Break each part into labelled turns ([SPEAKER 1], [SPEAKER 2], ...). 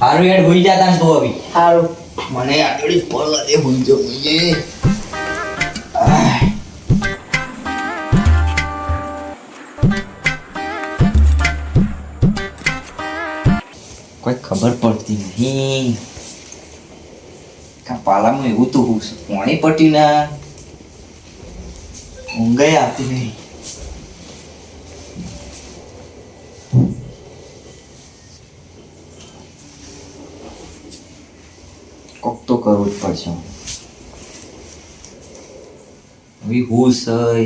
[SPEAKER 1] હારું યાર ભૂલી જતા તું હવે.
[SPEAKER 2] સારું
[SPEAKER 1] મને આટલી ફળ દે ભૂલી જો ભૂઈએ કોઈ ખબર પડતી નહીં. પાલામાં એવું તો હું પાણી પટી ના ઊંઘાઈ આવતી નહીં કોક તો કરવું જ પડશે હવે હું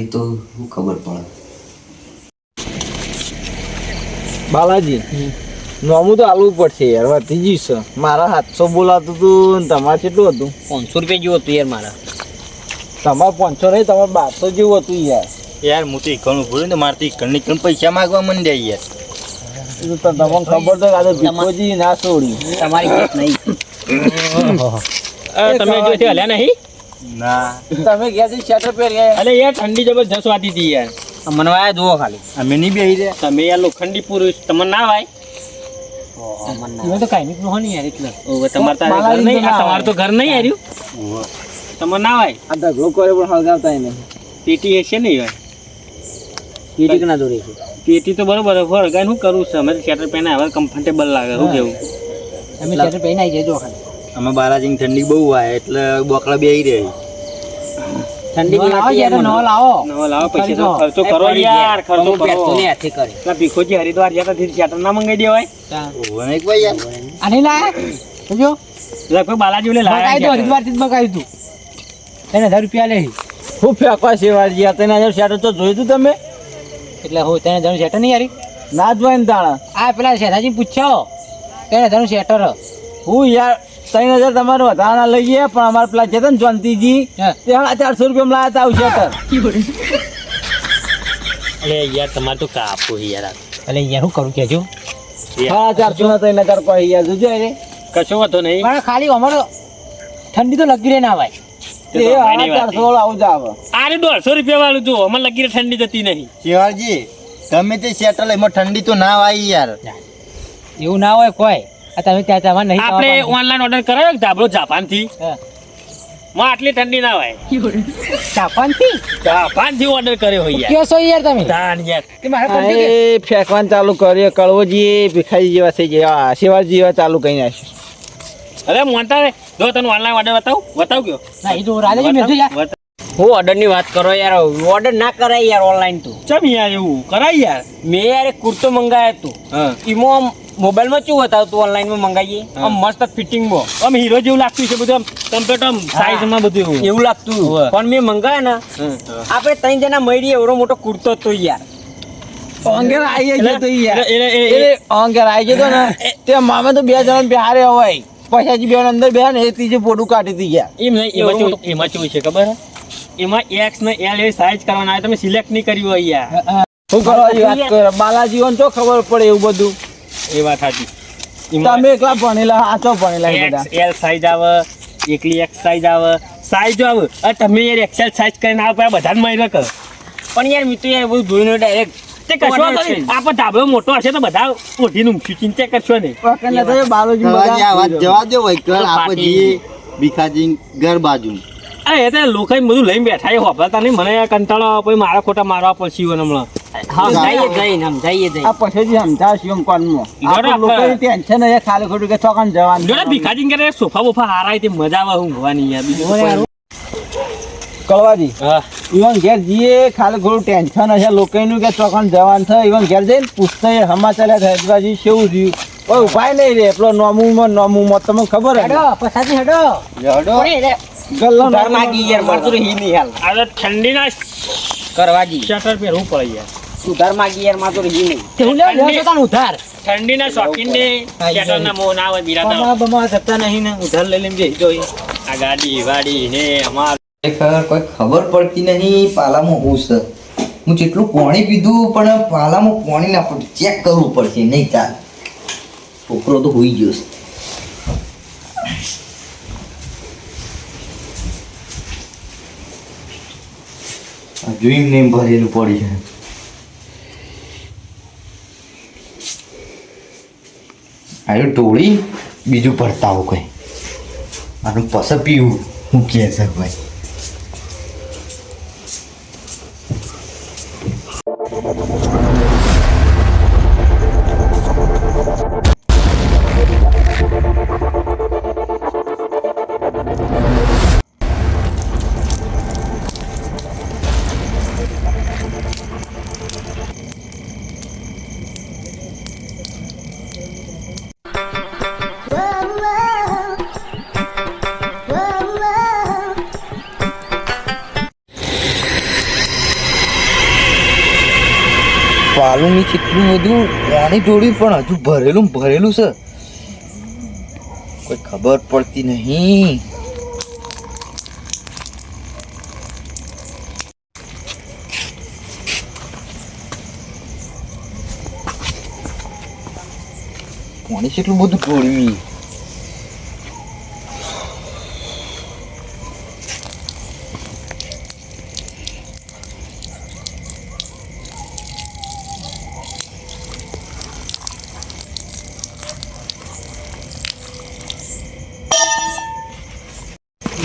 [SPEAKER 1] એ તો શું ખબર પડે.
[SPEAKER 3] બાલાજી નોમું તો આલવું પડશે યાર વધી ગયું છે. મારા સાતસો બોલાતું હતું તમારે કેટલું હતું?
[SPEAKER 2] પાંચસો રૂપિયા જેવું હતું યાર મારા.
[SPEAKER 3] તમારે પાંચસો નહીં તમારે બારસો જેવું હતું યાર.
[SPEAKER 4] યાર હું તો ઈકણું ભૂલ્યું ને મારે તો ઈકણ પૈસા મને જાય યાર.
[SPEAKER 3] તમને ખબર તો કાલે ભીખોજી ના છોડી.
[SPEAKER 2] તમારી નહીં.
[SPEAKER 5] તમે જો છે હલ્યા નહીં?
[SPEAKER 4] ના.
[SPEAKER 3] તમે ગયા છે શેટર પહેર ગયા
[SPEAKER 5] અરે યાર ઠંડી જબરજસ્ત વાતી હતી યાર.
[SPEAKER 2] મને વાયા જુઓ ખાલી.
[SPEAKER 4] અમે નહીં બેહી રહ્યા.
[SPEAKER 5] તમે યાર લોખંડી પુરુષ તમને ના વાય.
[SPEAKER 2] મને
[SPEAKER 5] તો કાંઈ નહીં હોય યાર એટલે. તમારે ઘર નહીં? તમારું તો ઘર નહીં હાર્યું તમને ના વાય.
[SPEAKER 3] આ ઢગલો કરે પણ હળગાવતા નહીં
[SPEAKER 5] પેટી હશે નહીં હોય
[SPEAKER 2] પેટી ના દોરી છે.
[SPEAKER 5] પેટી તો બરોબર હોય હું કરું છું? અમે શેટર પહેને હવે કમ્ફર્ટેબલ લાગે શું કેવું?
[SPEAKER 2] તમે શેટર આવી જજો ખાલી.
[SPEAKER 4] અમે બાલાજીની ઠંડી બહુ આવે એટલે બોકડા બે રહી.
[SPEAKER 2] ઠંડી
[SPEAKER 3] લાવો યાર, નવો લાવો.
[SPEAKER 5] નો લાવો પૈસા તો ખર્ચો કરો યાર ખર્ચો કરો
[SPEAKER 2] ને આથી કરે.
[SPEAKER 5] ના ભીખોજી હરિદ્વાર ગયા થી ચેટર ના મંગાઈ દેવાય?
[SPEAKER 4] ઓને એક ભાઈ યાર.
[SPEAKER 3] આની લા સમજો?
[SPEAKER 5] લગભગ બાલાજી ઓલે
[SPEAKER 3] બકાઈ દો હરિદ્વારથી જ બકાઈ તું તેને હજાર રૂપિયા લે. હું ફેંકવા શેવાજી આ તને હજાર શેટર તો જોયું તું તમે?
[SPEAKER 2] એટલે હું તેને જણું શેટર નહીં યારી
[SPEAKER 3] ના જોઈને હોય ને તાણા.
[SPEAKER 2] આ પેલા શેઠાજી પૂછ્યો. તેને જણું શેટર
[SPEAKER 3] હું યાર ત્રણ હજાર તમારે વધારાના લઈએ પણ અમારે પેલા છે ને જયંતિજી
[SPEAKER 2] હા.
[SPEAKER 3] તે હાડા ચારસો રૂપિયામાં લાયા હતા આવું
[SPEAKER 5] અરે યાર તમારે તો કાપો યાર
[SPEAKER 2] અરે યાર શું કરું કેજો
[SPEAKER 3] હા ચારસો ના ત્રણ હજાર કોઈ યાર જોજો અરે
[SPEAKER 5] કશો વાંધો નહીં.
[SPEAKER 2] પણ ખાલી અમારો ઠંડી તો લગી રહે ના ભાઈ
[SPEAKER 5] રૂપિયા ઠંડી જતી નહીં.
[SPEAKER 4] શિવાજી તમે તે સેટલ એમાં ઠંડી તો ના આવી યાર.
[SPEAKER 2] એવું ના હોય કોઈ. તમે ત્યાં તમારે નહીં
[SPEAKER 5] આપણે ઓનલાઈન ઓર્ડર કરાયો કે ધાબળો
[SPEAKER 2] જાપાનથી
[SPEAKER 5] માં આટલી ઠંડી ના હોય.
[SPEAKER 2] જાપાનથી?
[SPEAKER 5] જાપાનથી ઓર્ડર કર્યો હોય યાર.
[SPEAKER 2] કયો છો યાર તમે?
[SPEAKER 5] ધાન યાર.
[SPEAKER 2] મારે
[SPEAKER 3] એ ફેંકવાનું ચાલુ કરીએ કળવોજી ભિખારી જેવા થઈ ગયા. શિવાજી જેવા ચાલુ કરી નાખ્યું.
[SPEAKER 5] અરે મોનતા રે જો તને ઓનલાઈન ઓર્ડર બતાવ બતાવ કયો?
[SPEAKER 2] ના એ તો રાજાજી મેં યાર. હું ઓર્ડરની વાત કરો યાર ઓર્ડર ના કરાય યાર ઓનલાઈન તો.
[SPEAKER 5] ચમ યાર એવું? કરાય યાર.
[SPEAKER 2] મેં યાર એક કુર્તો મંગાવ્યો હતો. એમાં મોબાઈલમાં શું બતાવતું ઓનલાઈનમાં મંગાવીએ આમ મસ્ત ફિટિંગમાં
[SPEAKER 5] આમ હીરો જેવું લાગતું છે બધું આમ કમ્પ્લેટ આમ સાઈઝમાં બધું એવું.
[SPEAKER 2] એવું લાગતું. પણ મેં મંગાવ્યા ને આપણે ત્રણ જણા મળી એવડો મોટો કુર્તો હતો યાર.
[SPEAKER 3] આવી ગયો તો યાર. એ આવી ગયો ને તે મામે તો બે જણા બિહારે હોય. પૈસાજી બે અંદર બે ને એ ત્રીજે કાઢી હતી ગયા.
[SPEAKER 5] એમ નહીં એમાં એમાં છે ખબર? એમાં એક્સ ને એલ એવી સાઈઝ કરવાના તમે સિલેક્ટ નહીં કર્યું હોય યાર.
[SPEAKER 3] શું કરવા વાત કરો? બાલાજી તો ખબર પડે એવું બધું.
[SPEAKER 5] એ વાત સાચી.
[SPEAKER 3] તમે એકલા ભણેલા આચો ભણેલા બધા.
[SPEAKER 5] એલ સાઈઝ આવે એકલી એક્સ સાઈઝ આવે. સાઈઝ આવે અરે તમે યાર એક્સેલ સાઈઝ કરીને આવો પછી બધાને મારી કરો
[SPEAKER 2] પણ યાર મિત્રો યાર બધું જોઈને ડાયરેક્ટ
[SPEAKER 5] તે કશો વાંધો નહીં. આપણે ધાબળો મોટો હશે તો બધા ચિંતા કરશો નહીં.
[SPEAKER 3] બાલાજી
[SPEAKER 4] આ વાત જવા દો વૈકલ ભીખાજી ઘર બાજુ
[SPEAKER 5] અરે એ તો લોકો બધું લઈને બેઠા એ હોભળતા નહીં. મને કંટાળો પછી મારા ખોટા મારવા પડશે ઈવોને હમણાં.
[SPEAKER 3] સમજાવશું એમ કોનમાં. આપણે લોકોની ટેન્શન નહીં ખાલી ખોટું કે ચોકન જવાનું
[SPEAKER 5] જોડે ભીખાજી કરે સોફા બોફા હારા તે મજા આવે ઊંઘવાની યાર બીજું તો કોઈ નહીં.
[SPEAKER 3] કળવાજી
[SPEAKER 5] હા.
[SPEAKER 3] ઘેર જઈએ ખાલી ઘણું ટેન્શન હશે લોકોનું કે ચોકન જવાનું ઈવન ઘેર જઈને પૂછતા એ સમાચાર કેવું રહ્યું કોઈ ઉપાય નહીં રે પેલો નોમુમાં નોમુમાં તમને ખબર હે?
[SPEAKER 2] હેડો પછાથી હેડો.
[SPEAKER 4] જડો
[SPEAKER 3] ગલ્લો
[SPEAKER 2] માગી યાર મળતું હી નહીં હાલ.
[SPEAKER 5] ઠંડીના
[SPEAKER 2] કરવાજી
[SPEAKER 5] શટર પહેરવું પડે યાર.
[SPEAKER 2] ઉધાર માંગી યાર માતો રહી નહીં. તેવું લે લે તાન ઉધાર.
[SPEAKER 5] ઠંડીના શોખીનને ના મોહ ના હોય બિરાતા
[SPEAKER 3] બમા બમા થતા નહીં ને ઉધાર લઈ લેમ જે જોઈ.
[SPEAKER 5] આ ગાડી વાડી ને અમાર.
[SPEAKER 1] ખબર કોઈ ખબર પડતી નહીં પાલામાં હું છે. હું જેટલું પાણી પીધું પણ પાલામાં પાણી ના પડતું ચેક કરવું પડશે નહીં ચાલ છોકરો તો હોઈ ગયો છે. એમ ભરેલું પડી છે આવ્યું ટોળી બીજું પડતાવો કઈ. આનું પસ પીવું. હું કે છે ભાઈ. કેટલું બધું પાણી જોડ્યું પણ હજુ ભરેલું ભરેલું છે. કોઈ ખબર પડતી નહીં. પાણી કેટલું બધું ઢોળ્યું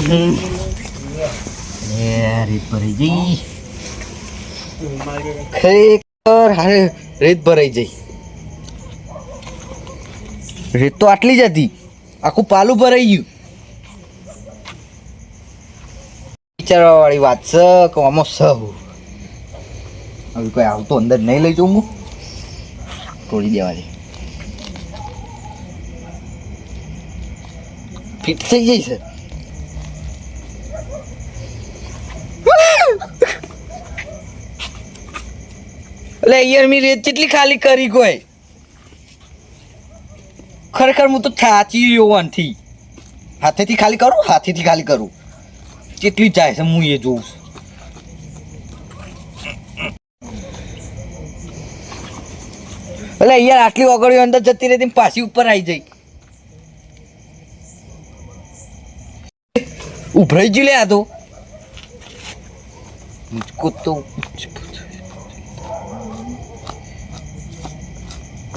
[SPEAKER 1] એ રેત ભરાઈ જઈ. ખરેખર હારે રેત ભરાઈ જઈ. રેત તો આટલી જ હતી. આખું પાલું ભરાઈ ગયું. વિચારવા વાળી વાત છે કે આમાં સહુ. હવે કોઈ આવતો અંદર નહીં લઈ જઉં હું. તોડી દેવાની ફિટ થઈ જઈ છે એટલે યાર મેં રેત કેટલી ખાલી કરી કોઈ. ખરેખર હું તો થાચી રહ્યો હાથેથી ખાલી કરું, હાથેથી ખાલી કરું. કેટલી જાય છે હું એ જોઉં. એટલે યાર આટલી ઓગળીઓ અંદર જતી રહેતી ને પાછી ઉપર આવી જઈ ઉભરાઈ ગયું લે આ તો તો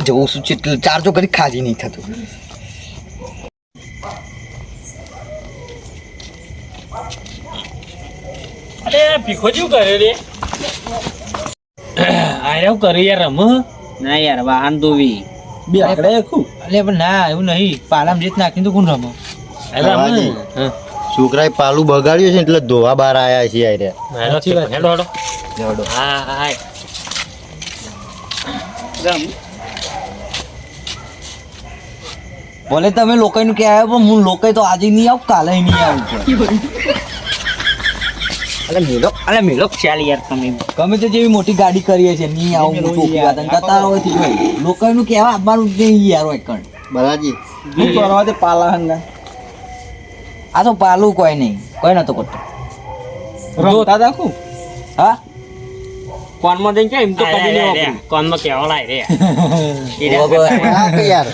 [SPEAKER 1] જવું શું છે એટલે ચાર્જો કરી ખાજી નહીં થતું.
[SPEAKER 5] અરે ભીખો કરે રે? આરે કરે યાર રમ.
[SPEAKER 2] ના યાર વાહન ધોવી.
[SPEAKER 3] બે આકડે આખું?
[SPEAKER 2] અલે પણ ના એવું નહીં. પાલામ રીત નાખીને તો કોણ રમો.
[SPEAKER 4] છોકરાએ પાલું બગાડ્યું છે ને એટલે ધોવા બહાર આયા છે યાર
[SPEAKER 5] હેડો હેડો.
[SPEAKER 4] જવડો.
[SPEAKER 5] હા હા રમ
[SPEAKER 1] ભલે તમે લોકોનું કે આવ્યો પણ હું લોકો તો આજે નહીં આવું કાલે નહીં આવું
[SPEAKER 2] અલે મેલો અલે મેલો ચાલ યાર તમે.
[SPEAKER 1] ગમે તે જેવી મોટી ગાડી કરીએ છે નહીં આવું હું ચોખ્ખી વાત અને કતારો થી ભાઈ લોકોનું કહેવા આવવાનું જ નહીં યાર હોય કણ.
[SPEAKER 4] બાલાજી
[SPEAKER 3] શું કરવા તે પાલા હંગા.
[SPEAKER 1] આ તો પાલું કોઈ નહીં કોઈ નતો કરતો.
[SPEAKER 3] રમતા તા
[SPEAKER 1] હા?
[SPEAKER 2] કોનમાં જઈને તો કદી નહીં
[SPEAKER 5] કોનમાં કેવા લાય રે.
[SPEAKER 4] યાર.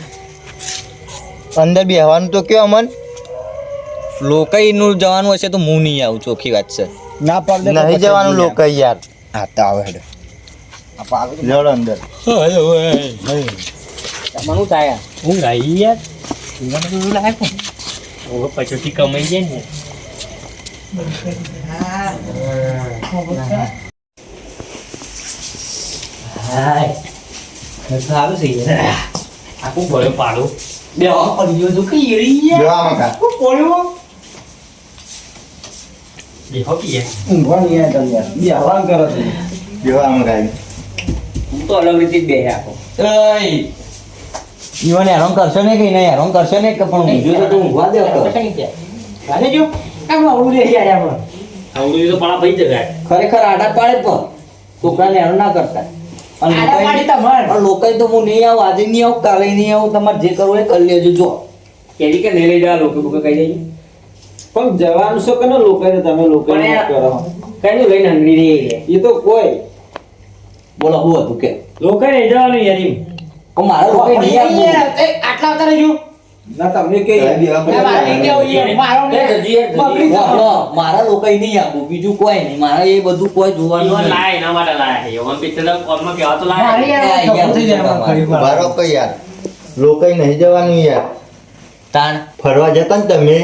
[SPEAKER 4] અંદર બેહવાનું તો કયો અમન
[SPEAKER 1] લોકોનું જવાનું હશે તો હું નહીં આવું ચોખ્ખી વાત છે.
[SPEAKER 3] ના પડે
[SPEAKER 4] નહીં જવાનું
[SPEAKER 3] જઈએ.
[SPEAKER 4] લોકો યાર.
[SPEAKER 1] હા તો આવે હેડો.
[SPEAKER 4] જવડો અંદર.
[SPEAKER 2] મનું થાય?
[SPEAKER 5] હું ગાઈ યાર. ઊંઘવાનું તો એવું લાગે. પણ. ઊંઘ કમાઈ જાય ને.
[SPEAKER 2] સારું છે
[SPEAKER 5] આખું ભર્યો પાડું.
[SPEAKER 2] બે પડી ગયો તો કઈ રહી યાર
[SPEAKER 4] બેહવા માંગા.
[SPEAKER 5] બેહો કે યાર
[SPEAKER 3] ઊંઘવા નહીં આવ્યા તમે બે હવાન કરો છો.
[SPEAKER 4] બેહવા માંગા.
[SPEAKER 2] હું તો અલગ રીતે બે આખો
[SPEAKER 1] ઈવન હેરાન કરશો ને કઈ નહીં હેરાન કરશો ને કે પણ ઊંઘ્યું તો તું ઊંઘવા દે તો.
[SPEAKER 2] ગાલે જો કામ આવડું રે યાર
[SPEAKER 5] આવડું તો પડા ભાઈ જગાય
[SPEAKER 1] ખરેખર આડા પાડે પણ છોકરાને હેરાન ના કરતા તો હું નહીં આવું આજે નહીં આવું કાલે નહીં આવું તમારે જે કરવું એ કરી લેજો જો.
[SPEAKER 2] કેરી કે નહીં લઈ જવા લોકો લોકો કહી જાય
[SPEAKER 3] પણ જવાનું છો કે ને લોકોને તમે
[SPEAKER 2] યાર-
[SPEAKER 3] કરો.
[SPEAKER 2] કઈ નું લઈને હંગરી રે
[SPEAKER 3] એ તો કોઈ.
[SPEAKER 1] બોલો હું હતું કે?
[SPEAKER 2] લોકો નહીં જવાનું યાર
[SPEAKER 1] મારે લોકો નહીં
[SPEAKER 2] આટલા આવતા રહેજો
[SPEAKER 3] ના તમને કઈ
[SPEAKER 1] મારા લોકો નહીં આપવું બીજું કોઈ નહીં. મારા એ બધું કોઈ જોવાનું
[SPEAKER 5] લાય એના માટે લાય છે. પિક્ચર કોનમાં કેવા તો લાય
[SPEAKER 2] યાર
[SPEAKER 1] એ યાર થઈ જાય
[SPEAKER 2] તમારે.
[SPEAKER 4] ઊભા રહો કે યાર. લોકો નહીં જવાનું યાર.
[SPEAKER 1] તાણ.
[SPEAKER 4] ફરવા જતા ને તમે?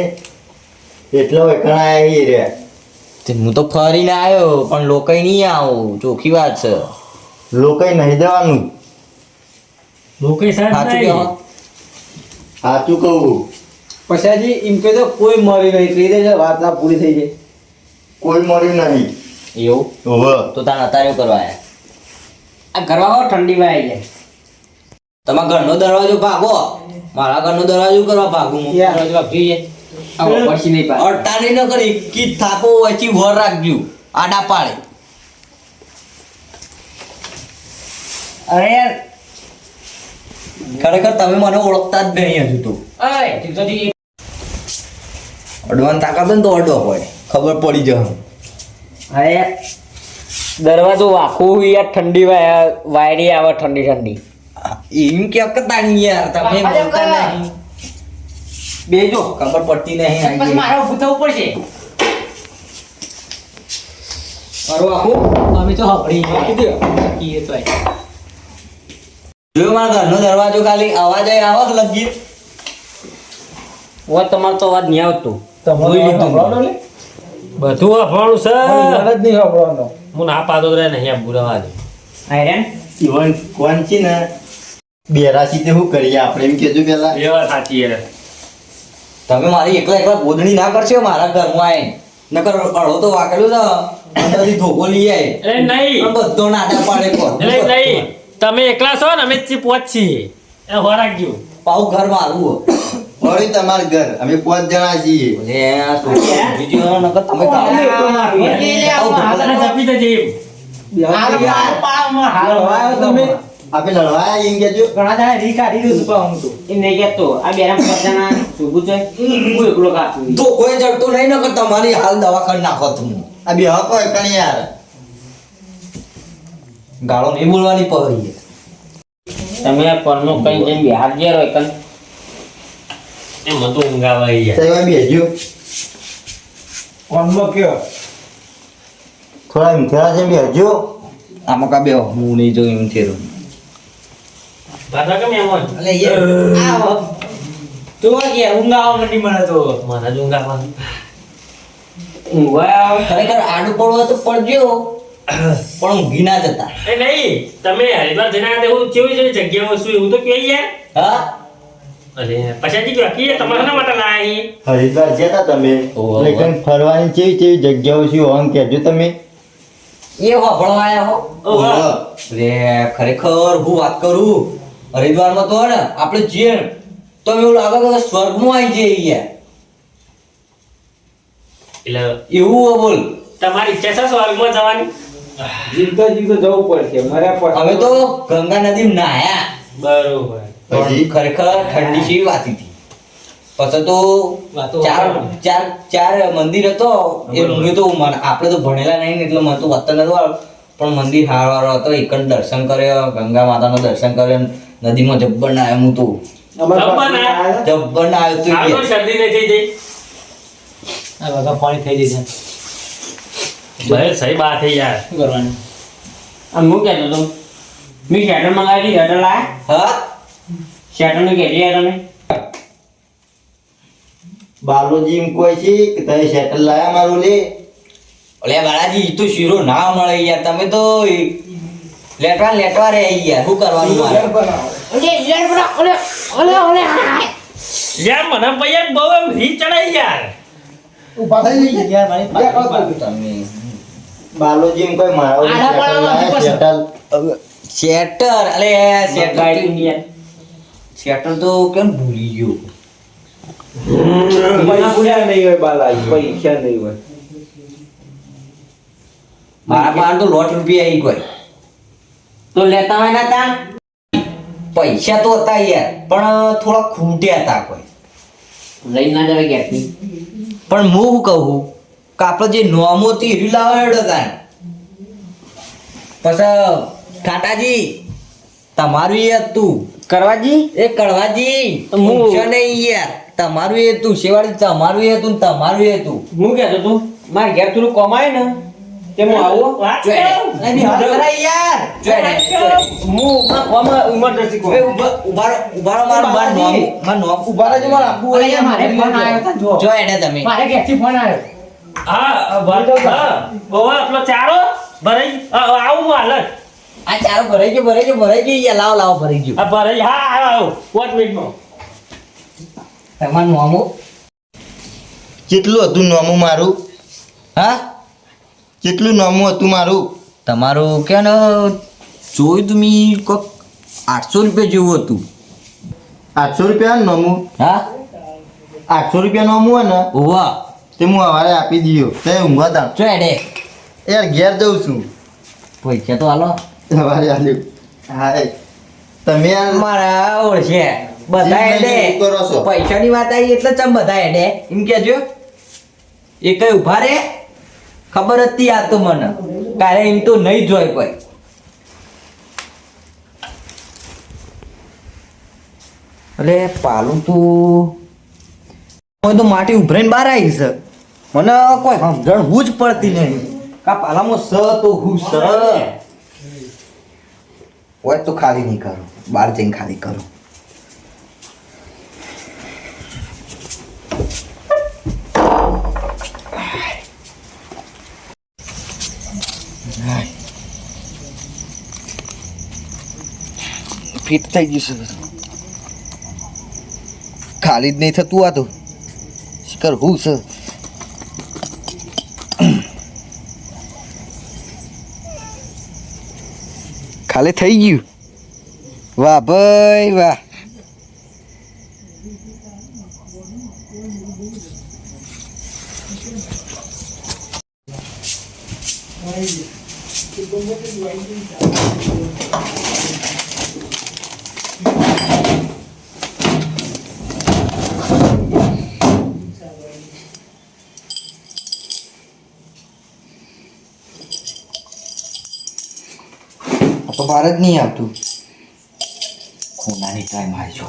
[SPEAKER 4] એટલો એકણા આવી રહ્યા
[SPEAKER 1] હું તો ફરીને આવ્યો પણ લોકો નહીં આવું. ચોખ્ખી વાત છે.
[SPEAKER 4] લોકો નહીં જવાનું.
[SPEAKER 5] લોકો
[SPEAKER 1] સાચું
[SPEAKER 4] કહું.
[SPEAKER 3] પછાજી એમ કે કોઈ મરી નહીં. કહી દેજો વાત ના પૂરી થઈ જાય.
[SPEAKER 4] કોઈ મળ્યું નહીં.
[SPEAKER 1] એવું?
[SPEAKER 4] ઓવે
[SPEAKER 1] તો તાર અત્યારે એવું કરવા આવ્યા
[SPEAKER 2] આ કરવા હો ઠંડી માં આવી જાય.
[SPEAKER 1] તમારા ઘરનો દરવાજો ભાગો. મારા ઘરનો દરવાજો કરવા ભાગું હું.
[SPEAKER 2] દરવાજો ભાગી જાય આવો પછી નહીં પાડ
[SPEAKER 1] અડતાલી ન કરી કી થાકો વચ્ચે વર રાખજો. આડા પાડે.
[SPEAKER 2] અરે યાર
[SPEAKER 1] ખરેખર તમે મને ઓળખતા જ નહીં હજુ તો.
[SPEAKER 2] ઠીક.
[SPEAKER 1] તાકાત ને તો અડવા પડે. ખબર પડી જશે.
[SPEAKER 2] અરે દરવાજો આખું યાર ઠંડી વાયરી આવે ઠંડી ઠંડી.
[SPEAKER 1] એમ કે તાણી યાર તમે બોલતા નહીં. બેજો ખબર પડતી નહીં
[SPEAKER 2] મારે ઊભું થવું પડશે. મારું આખું? અમે તો હપડી કીએ તો
[SPEAKER 1] જોયો મારા ઘરનો દરવાજો ખાલી? અવાજ આવી આવક જ લગી
[SPEAKER 2] ઓય તમારો તો અવાજ નહીં આવતો?
[SPEAKER 5] બધું અફવાણું છે.
[SPEAKER 3] જ નહીં સાંભળવાનો.
[SPEAKER 5] હું ના પાડો રે નહીં આ બુરાવા દે
[SPEAKER 2] આયરન?
[SPEAKER 4] કોણ છે ને? બેરાશી તે શું કરીએ આપણે? એમ કેજો પેલા.
[SPEAKER 5] એ વાત સાચી યાર.
[SPEAKER 1] તમે મારી એકલા એકલા ગોદણી ના કરશો મારા ઘરમાં આવીને? નકર અડો તો વાકેલું ને અંદરથી ધોકો લઈ આય.
[SPEAKER 5] એટલે નહીં.
[SPEAKER 1] બધો નાટા પાડે કોણ?
[SPEAKER 5] નહીં. તમે એકલા છો ને અમે ચી પહોંચીએ એ હો રાખજો.
[SPEAKER 1] પાઉ ઘર મારું.
[SPEAKER 4] વળી તમારું ઘર. અમે પાંચ જણા છીએ.
[SPEAKER 1] ગયો નકર તમે
[SPEAKER 5] જપી દેજે એમ.
[SPEAKER 3] લડવાયો તમે?
[SPEAKER 4] આપણે લડવા એમ કેજો
[SPEAKER 3] ઘણા જણા રી કાઢી દઉં સુપા હું તો.
[SPEAKER 2] એમ નહીં કહેતો. આ બેરા પોતાના સુગુ છે. હું એકલો કાપું.
[SPEAKER 1] કોઈ જડતો નહીં નકર તમારી હાલ દવા કરી નાખો તું
[SPEAKER 4] આ બે હકો એકણ યાર.
[SPEAKER 1] ગાળો નહીં બોલવાની પડી
[SPEAKER 2] તમે આ પરનો કઈ જઈને બિહાર ગયા હોય કન?
[SPEAKER 5] એમ તો ઊંઘ આવે યાર
[SPEAKER 4] બેજો
[SPEAKER 3] કોણમાં કયો?
[SPEAKER 4] થોડા મીઠા છે બેજો
[SPEAKER 1] આમાં કા બે હું નહીં જોઉં એમ થયેલું
[SPEAKER 5] દાદા કેમ એમ?
[SPEAKER 2] અલે યાર આવો. તો કે ઊંઘ આવો મંડી મને તો?
[SPEAKER 5] મને જ
[SPEAKER 1] ખરેખર આડું પડવું તો પડજો. પણ હું ગીના જતા.
[SPEAKER 5] એ નહીં તમે હરિદ્વાર જઈને આવ્યા તો એવું કેવી કેવી જગ્યાઓ શું એવું તો કહે યાર
[SPEAKER 1] હા?
[SPEAKER 5] અરે પછી હજી કે તમારે શેના માટે લાયા
[SPEAKER 4] હરિદ્વાર જતા તમે.
[SPEAKER 1] ઓહો.
[SPEAKER 4] ફરવાની કેવી કેવી જગ્યાઓ છે ઓમ કહેજો તમે.
[SPEAKER 1] એ વાપરવા આવ્યા હો. રે ખરેખર હું વાત કરું? હરિદ્વારમાં તો ને આપણે જઈએ તો એવું લાગે કે સ્વર્ગમાં આવી જઈએ યાર
[SPEAKER 5] એટલે
[SPEAKER 1] એવું બોલ.
[SPEAKER 5] તમારી ઈચ્છા છે સ્વર્ગમાં જવાની?
[SPEAKER 3] જીવતો જીવતો જવું પડશે મર્યા પછી.
[SPEAKER 1] હવે તો ગંગા નદી નાયા
[SPEAKER 5] બરોબર.
[SPEAKER 4] પછી?
[SPEAKER 1] ખરેખર ઠંડી જેવી વાત હતી? પછી તો ચાર ચાર ચાર મંદિર હતો એ મેં તો મને આપણે તો ભણેલા નહીં એટલે મને તો વતન નતું પણ મંદિર હારો હતો એકન દર્શન કર્યો ગંગા માતાનો દર્શન કર્યો નદીમાં જબ્બર ના આવ્યો હું તો.
[SPEAKER 5] જબ્બર ના.
[SPEAKER 1] આવ્યો તો
[SPEAKER 5] આ શરદી થઈ જઈ
[SPEAKER 3] આ બધા પાણી થઈ જશે.
[SPEAKER 5] ભાઈ સહી બાત થઈ યાર
[SPEAKER 2] શું કરવાનું આમ હું કહેતો તો મેં શેટર મંગાવી શેટર લાયા
[SPEAKER 1] હા
[SPEAKER 2] શેટરનું કહેજો યાર તમે
[SPEAKER 4] બાલુજી એમ કોઈ છે કે તમે શેટર લાયા મારું લે
[SPEAKER 1] ઓલે બાળાજી ઈ તો શીરો ના મળે યાર તમે તો લેટવા લેટવા રે યાર શું કરવાનું મારે
[SPEAKER 5] યાર મને પૈયા બહુ એમ રી ચડાઈ યાર
[SPEAKER 3] ઊભા થઈ જઈએ. યાર, મારી પાસે
[SPEAKER 1] તમે
[SPEAKER 4] બાલોજી ને કોઈ મારું સેટલ
[SPEAKER 1] શેટર અલે
[SPEAKER 2] સેટર
[SPEAKER 1] સેટર તો કેમ ભૂલી ગયો?
[SPEAKER 3] પૈસા નહીં હોય બાલાજી પૈસા નહીં હોય.
[SPEAKER 1] મારા પાસે તો લોટ રૂપિયા આવી કોઈ
[SPEAKER 2] તો લેતા હોય ના તા?
[SPEAKER 1] પૈસા તો હતા યાર પણ થોડા ખૂટ્યા હતા કોઈ.
[SPEAKER 2] લઈ ના જવાય ઘેરથી
[SPEAKER 1] પણ હું કહું? કે આપણે જે નોમો હતી એરી લાવવા હેડો તા પછી કાટાજી તમારું એ તું
[SPEAKER 2] કરવાજી?
[SPEAKER 1] એ કરવાજી
[SPEAKER 2] હું-
[SPEAKER 1] નહીં યાર. તમારું એ તું શેવાળી તમારું એ તું ને તમારું એ તું
[SPEAKER 2] હું કહેતો તું મારે ઘેર થોડું કમાય ને
[SPEAKER 3] તે હું આવું
[SPEAKER 5] વાત
[SPEAKER 1] યાર.
[SPEAKER 2] હું
[SPEAKER 1] મારું- મારું. નોમ- મારું નોમ.
[SPEAKER 3] મારે આપવું હોય
[SPEAKER 2] મારે ફોન આવ્યો. જો.
[SPEAKER 1] એને તમે
[SPEAKER 2] મારે ઘેરથી ફોન આવ્યો.
[SPEAKER 5] હા ભર હા. ઓવા આપણો ચારો ભરાઈ આ- આ- આવું હું હાલ.
[SPEAKER 1] આ ચારો ભરાઈ ગયો ભરાઈ ગયો ભરાઈ ગયો યાર, લાવો લાવો ભરાઈ ગયો.
[SPEAKER 5] આ ભરાઈ હા હા આવો. પાંચ મિનિટમાં.
[SPEAKER 1] તમારું નોમો
[SPEAKER 4] કેટલું હતું નોમું મારું?
[SPEAKER 1] હા?
[SPEAKER 4] કેટલું નોમું હતું મારું?
[SPEAKER 1] તમારું કે ને જોયું તું મી કોક આઠસો રૂપિયા જેવું હતું.
[SPEAKER 4] આઠસો રૂપિયા નોમું?
[SPEAKER 1] હા?
[SPEAKER 4] આઠસો રૂપિયા નોમું હોય ને?
[SPEAKER 1] ઓવા
[SPEAKER 4] તે હું અવારે આપી દયો તે ઊંઘવા તા
[SPEAKER 1] જો એને
[SPEAKER 4] યાર ઘેર જઉં છું.
[SPEAKER 1] પૈસા તો હાલો
[SPEAKER 4] સવારે આલ્યું હા તમે યાર
[SPEAKER 1] મારા ઓળશે બધા એડે
[SPEAKER 4] કરો છો?
[SPEAKER 1] પૈસાની વાત આવી એટલે ચમ બધા એડે એમ કેજો એ કઈ ઊભા રે ખબર હતી આ તો મને. કાલે એમ તો નહીં જોય કોઈ. અરે પાલું તું. હું તો માટી ઉભરાઈને બહાર આવી છે મને કોઈ સમજણ હું જ પડતી નહીં. કા પાલામાં સ તો હું સ. હોય તો ખાલી નહીં કરો. બહાર જઈને ખાલી કરો. ફિટ થઈ ગયું છે ખાલી જ નહીં થતું આ તો. શિકર હું છે ખાલી થઈ ગયું વાહ ભાઈ વાહ આ તો બહાર જ નહીં આવતું. ખૂનાની ટ્રાય મારજો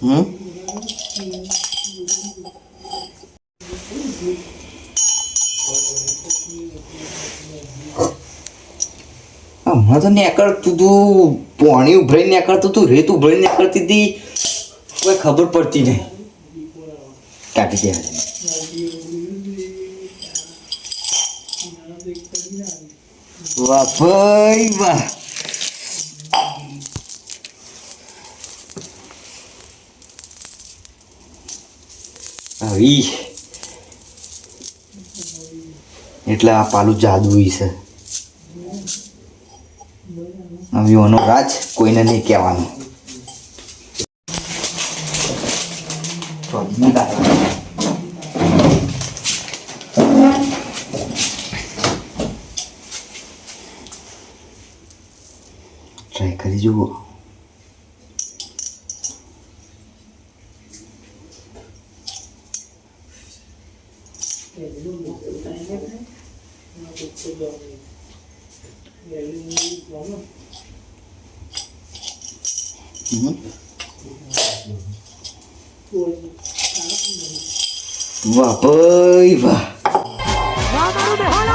[SPEAKER 1] હમ? હમણાં તો નીકળતું તું, પોણી ઉભરાઈ નીકળતું તું, રેત ઉભરાઈ નીકળતી હતી કોઈ ખબર પડતી નહીં. કાઢી દે વાહ ભાઈ વાહ. આવી. એટલે આ પાલું જાદુઈ છે. અમીઓનો રાજ કોઈને નહીં કહેવાનું ટ્રાય કરી જુઓ હમ. વાહ ભાઈ વાહ
[SPEAKER 6] આગળ